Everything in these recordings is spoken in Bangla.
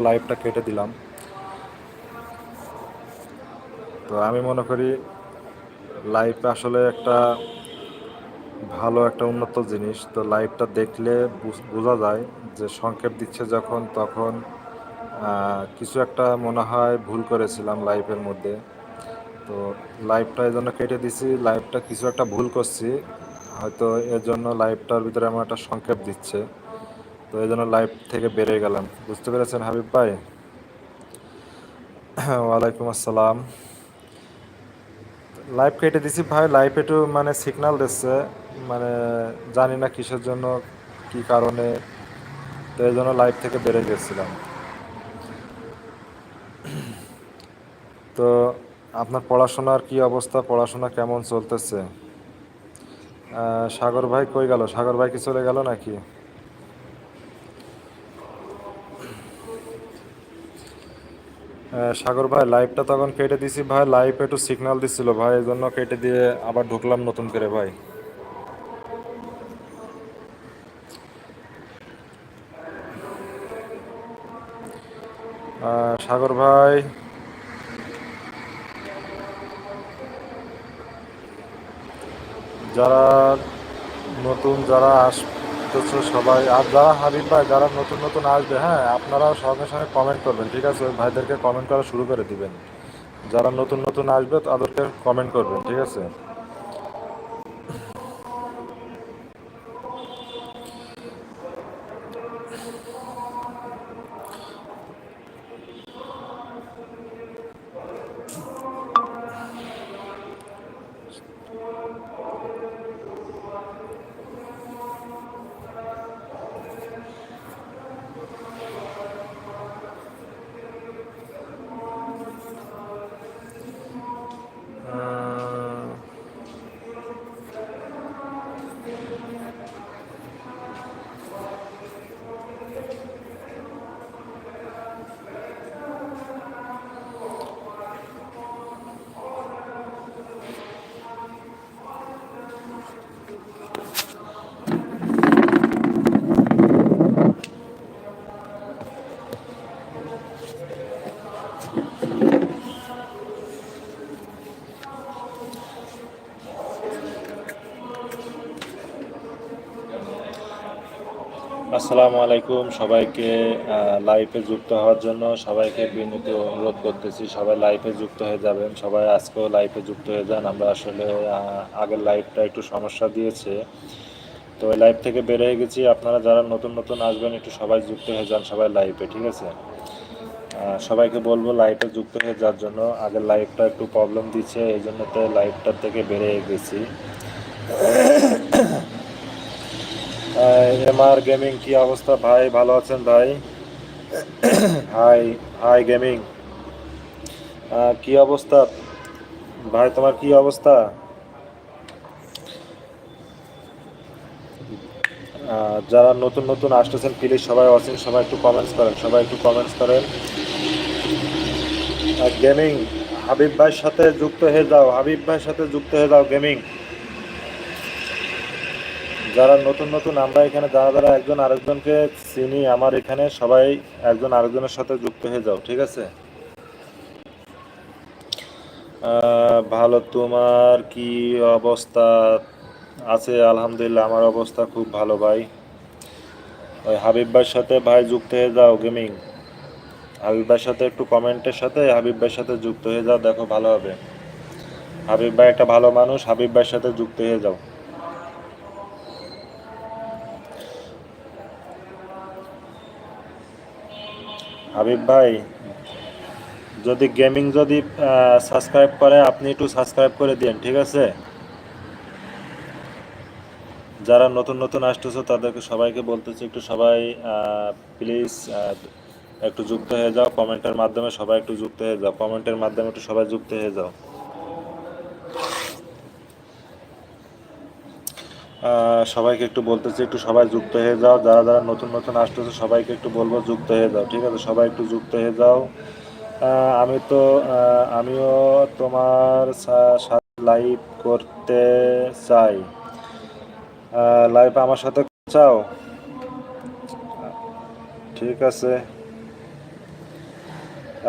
লাইভটা কেটে দিলাম। তো আমি মনে করি লাইভ আসলে একটা ভালো একটা উন্নত জিনিস। তো লাইভটা দেখলে বুঝ- যায় যে সংক্ষেপ দিচ্ছে যখন, তখন কিছু একটা মনে হয় ভুল করেছিলাম লাইভের মধ্যে। তো লাইভটা এই জন্য কেটে দিছি লাইভটা কিছু একটা ভুল করছি। হয়তো এর জন্য লাইভটার ভিতরে আমার একটা সংক্ষেপ দিচ্ছে। তো এই জন্য লাইভ থেকে বেরিয়ে গেলাম। বুঝতে পেরেছেন হাবিব ভাই? ওয়ালাইকুম আসসালাম। লাইভ কেটে দিছি ভাই লাইভ একটু মানে সিগন্যাল দিচ্ছে। মানে জানি না কিসের জন্য, কি কারণে। তো এই জন্য লাইভ থেকে বেড়ে গেছিলাম। তো আপনার পড়াশোনার কি অবস্থা? পড়াশোনা কেমন চলতেছে? সাগর ভাই কই গেল? সাগর ভাই কি চলে গেল নাকি? সাগর ভাই লাইভটা তখন কেটে দিছি ভাই লাইভ একটু সিগন্যাল দিছিল ভাই, এই জন্য কেটে দিয়ে আবার ঢুকলাম নতুন করে ভাই। সাগর ভাই। যারা নতুন, যারা আসতেছে সবাই। আর যারা হাবিব ভাই, যারা নতুন নতুন আসবে হ্যাঁ আপনারা সঙ্গে সঙ্গে কমেন্ট করবেন, ঠিক আছে? ওই ভাইদেরকে কমেন্ট করা শুরু করে দিবেন। যারা নতুন নতুন আসবে, তাদেরকে কমেন্ট করবেন, ঠিক আছে? আসসালামু আলাইকুম। সবাইকে লাইভে যুক্ত হওয়ার জন্য সবাইকে বিনীত অনুরোধ করতেছি। সবাই লাইভে যুক্ত হয়ে যাবেন। সবাই আজকেও লাইফে যুক্ত হয়ে যান। আমরা আসলে আগের লাইফটা একটু সমস্যা দিয়েছে। তো ওই লাইভ থেকে বের হয়ে গেছি। আপনারা যারা নতুন নতুন আসবেন, একটু সবাই যুক্ত হয়ে যান সবাই লাইভে ঠিক আছে? সবাইকে বলব লাইভে যুক্ত হয়ে যাওয়ার জন্য। আগের লাইভটা একটু প্রবলেম দিচ্ছে, এই জন্য তো লাইভটার থেকে বেরিয়ে গেছি। এমআর গেমিং কি অবস্থা? ভাই, ভালো আছেন ভাই? Hi hi gaming. কি অবস্থা? ভাই, তোমার কি অবস্থা? যারা নতুন নতুন আসতেছেন প্লিজ সবাই আছেন সবাই একটু কমেন্টস করেন, সবাই একটু কমেন্টস করেন। গেমিং, হাবিব ভাইয়ের সাথে যুক্ত হয়ে যাও, হাবিব ভাইয়ের সাথে যুক্ত হয়ে যাও গেমিং। যারা নতুন নতুন, আমরা এখানে যারা যারা একজন আরেকজনকে চিনি, আমার এখানে সবাই একজন আরেকজনের সাথে যুক্ত হয়ে যাও, ঠিক আছে? ভালো, তোমার কি অবস্থা? আছে, আলহামদুলিল্লাহ, আমার অবস্থা খুব ভালো, ভাই। ওই হাবিব ভাইয়ের সাথে ভাই যুক্ত হয়ে যাও, গেমিং। হাবিব ভাইয়ের সাথে একটু কমেন্টের সাথে, হাবিব ভাইয়ের সাথে যুক্ত হয়ে যাও, দেখো ভালো হবে। হাবিব ভাই একটা ভালো মানুষ, হাবিব ভাইয়ের সাথে যুক্ত হয়ে যাও। হাবিব ভাই, যদি গেমিং যদি সাবস্ক্রাইব করে, আপনি একটু সাবস্ক্রাইব করে দিন ঠিক আছে? যারা নতুন নতুন আসতেছো, তাদেরকে সবাইকে বলতেছি, একটু সবাই প্লিজ একটু যুক্ত হয়ে যাও। কমেন্টের মাধ্যমে সবাই একটু যুক্ত হয়ে যাও। কমেন্টের মাধ্যমে একটু সবাই যুক্ত হয়ে যাও। সবাইকে একটু বলতেছি, একটু সবাই যুক্ত হয়ে যাও। যারা যারা নতুন নতুন আসতেছে, সবাইকে একটু বলব যুক্ত হয়ে যাও, ঠিক আছে? সবাই একটু যুক্ত হয়ে যাও। আমি তো আমিও তোমার লাইভ করতে চাই। লাইভ আমার সাথে চাও? ঠিক আছে।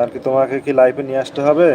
আর কি তোমাকে কি লাইভে নিয়ে আসতে হবে?